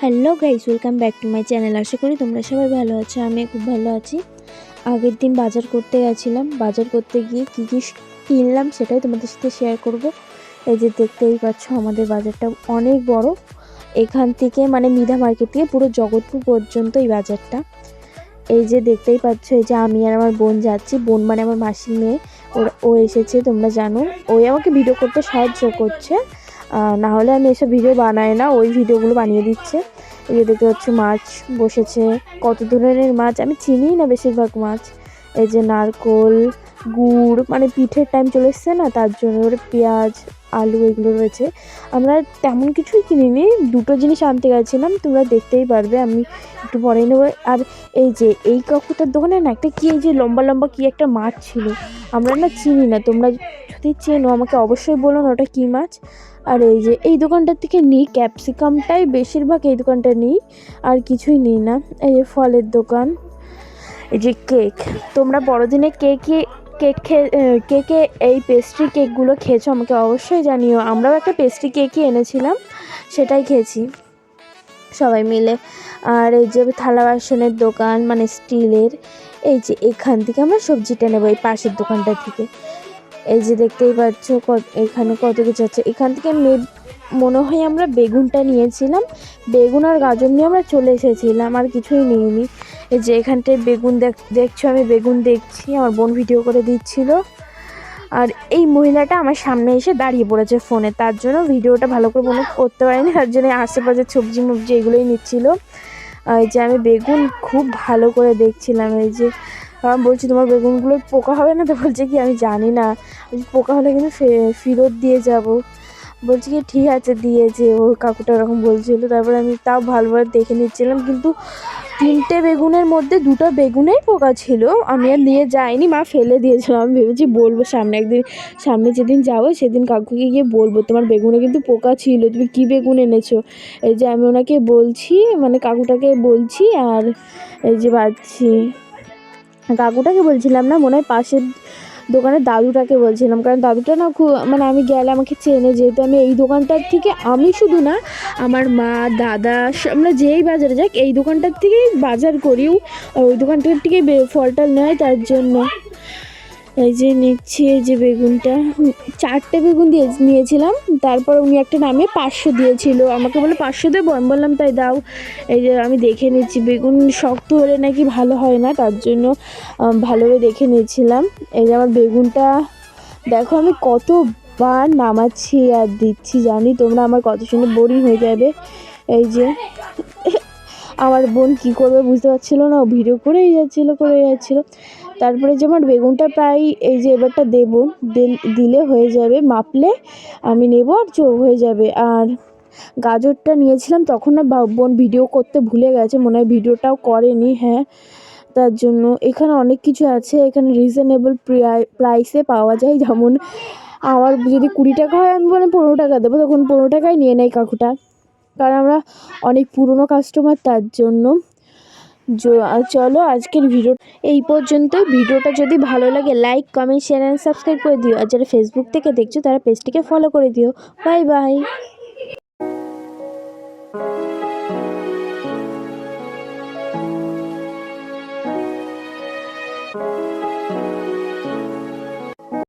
Hello guys welcome back to my channel আশা করি তোমরা সবাই ভালো আছো আমি খুব ভালো আছি। আগের দিন বাজার করতে গেছিলাম। বাজার করতে গিয়ে কী কী কিনলাম সেটাই তোমাদের সাথে শেয়ার করব। এই যে দেখতেই পাচ্ছ, আমাদের বাজারটা অনেক বড়। এখান থেকে মানে মিধা মার্কেট থেকে পুরো জগৎপুর পর্যন্ত এই বাজারটা। এই যে দেখতেই পাচ্ছ, এই যে আমি আর আমার বোন যাচ্ছি। বোন মানে আমার মাসির মেয়ে। ও এসেছে, তোমরা জানো। ওই আমাকে ভিডিও করতে সাহায্য করছে। না হলে আমি এসব ভিডিও বানাই না, ওই ভিডিওগুলো বানিয়ে দিচ্ছে। এই যে দেখতে পাচ্ছি মাছ বসেছে। কত ধরনের মাছ? আমি চিনিই না বেশিরভাগ মাছ। এই যে নারকোল, গুড় মানে পিঠের টাইম চলে এসছে না, তার জন্য পেঁয়াজ আলু এগুলো রয়েছে। আমরা তেমন কিছুই কিনিনি, দুটো জিনিস আনতে গেছিলাম, তোমরা দেখতেই পারবে, আমি একটু পরেই নেব। আর এই যে, এই কাকুটার দোকানে না একটা কী, এই যে লম্বা লম্বা কী একটা মাছ ছিল, আমরা না চিনি না, তোমরা যদি চেনো আমাকে অবশ্যই বলো না ওটা কী মাছ। আর এই যে, এই দোকানটার থেকে নিই, ক্যাপসিকামটাই বেশিরভাগ এই দোকানটা নিই, আর কিছুই নিই না, এই যে ফলের দোকান, এই যে কেক, তোমরা বড়দিনে কে কে কেক খেয়ে কে কে এই পেস্ট্রি কেকগুলো খেয়েছো আমাকে অবশ্যই জানিও। আমরাও একটা পেস্ট্রি কেকই এনেছিলাম, সেটাই খেয়েছি। সবাই মিলে। আর এই যে থালা বাসনের দোকান মানে স্টিলের, এই যে এখান থেকে আমরা সবজিটা নেব, এই পাশের দোকানটা থেকে। এই যে দেখতেই পাচ্ছ এখানে কত কিছু আছে। এখান থেকে মে- মনে হয় আমরা বেগুনটা নিয়েছিলাম। বেগুন আর গাজর নিয়ে আমরা চলে এসেছিলাম, আর কিছুই নিইনি। এই যে এখানটায় বেগুন দেখ, দেখছ, আমি বেগুন দেখছি, আমার বোন ভিডিও করে দিচ্ছিল। আর এই মহিলাটা আমার সামনে এসে দাঁড়িয়ে পড়েছে ফোনে তার জন্য ভিডিওটা ভালো করে মনে করতে পারিনি, তার জন্য আশেপাশে সবজি মবজি এগুলোই নিচ্ছিল। এই যে আমি বেগুন খুব ভালো করে দেখছিলাম, এই যে আমি বলছি, তোমার বেগুনগুলো পোকা হবে না? তো বলছে কি, আমি জানি না। পোকা হলে কিন্তু ফেরত দিয়ে যাব। বলছি কি, ঠিক আছে দিয়েছে ও কাকুটা ওরকম বলছিল। তারপরে আমি তাও ভালোভাবে দেখে নিচ্ছিলাম, কিন্তু তিনটে বেগুনের মধ্যে দুটো বেগুনেই পোকা ছিল। আমি আর নিয়ে যাইনি, মা ফেলে দিয়েছিল। আমি ভেবেছি বলব সামনে একদিন, সামনে যেদিন যাব সেদিন কাকুকে গিয়ে বলব, তোমার বেগুনে কিন্তু পোকা ছিল, তুমি কী বেগুন এনেছো? এই যে আমি ওনাকে বলছি মানে কাকুটাকে বলছি, আর এই যে পাচ্ছি কাকুটাকে বলছিলাম না, মনে হয় পাশের দোকানের দাদুটাকে বলছিলাম, কারণ দাদুটা না খুব মানে আমি গেলে আমাকে চেনে, যেহেতু আমি এই দোকানটার থেকে, আমি শুধু না, আমার মা, দাদা আমরা যেই বাজারে যাক, এই দোকানটার থেকেই বাজার করিও ওই দোকানটার থেকেই বে- ফল নেয়, তার জন্য। এই যে নিচ্ছি এই যে বেগুনটা। চারটে বেগুন দিয়ে নিয়েছিলাম। তারপর উনি একটা নামে পাঁচশো দিয়েছিল। আমাকে বলে, পাঁচশো দেবো? আমি বললাম, তাই দাও। এই যে আমি দেখে নিচ্ছি, বেগুন শক্ত হলে নাকি ভালো হয় না, তার জন্য ভালোভাবে দেখে নিয়েছিলাম। এই যে আমার বেগুনটা, দেখো আমি কতবার নামাচ্ছি আর দিচ্ছি, জানি তোমরা আমার কত শুনে বোরিং হয়ে যাবে। এই যে আমার বোন কি করবে বুঝতে পারছিল না, ও ভিডিও করেই যাচ্ছিল করে যাচ্ছিল। তারপরে যে আমার বেগুনটা প্রায় এই যে এবারটা দেবো দিলে হয়ে যাবে, মাপলে আমি নেব আর চো হয়ে যাবে। আর গাজরটা নিয়েছিলাম, তখন না বোন ভিডিও করতে ভুলে গেছে, মনে হয় ভিডিওটাও করেনি হ্যাঁ। তার জন্য এখানে অনেক কিছু আছে, এখানে রিজনেবল প্রাইসে পাওয়া যায়। যেমন আমার যদি কুড়ি টাকা হয়, আমি বলে পনেরো টাকা দেবো, তখন পনেরো টাকায় নিয়ে নেয় কাকুটা। কারণ আমরা অনেক পুরনো কাস্টমার তার জন্য চলো আজকের ভিডিও এই পর্যন্ত ভিডিওটা যদি ভালো লাগে like comment share and subscribe করে দিও। আর যারা ফেসবুক থেকে দেখছ, তারা পেজটিকে ফলো করে দিও। Bye bye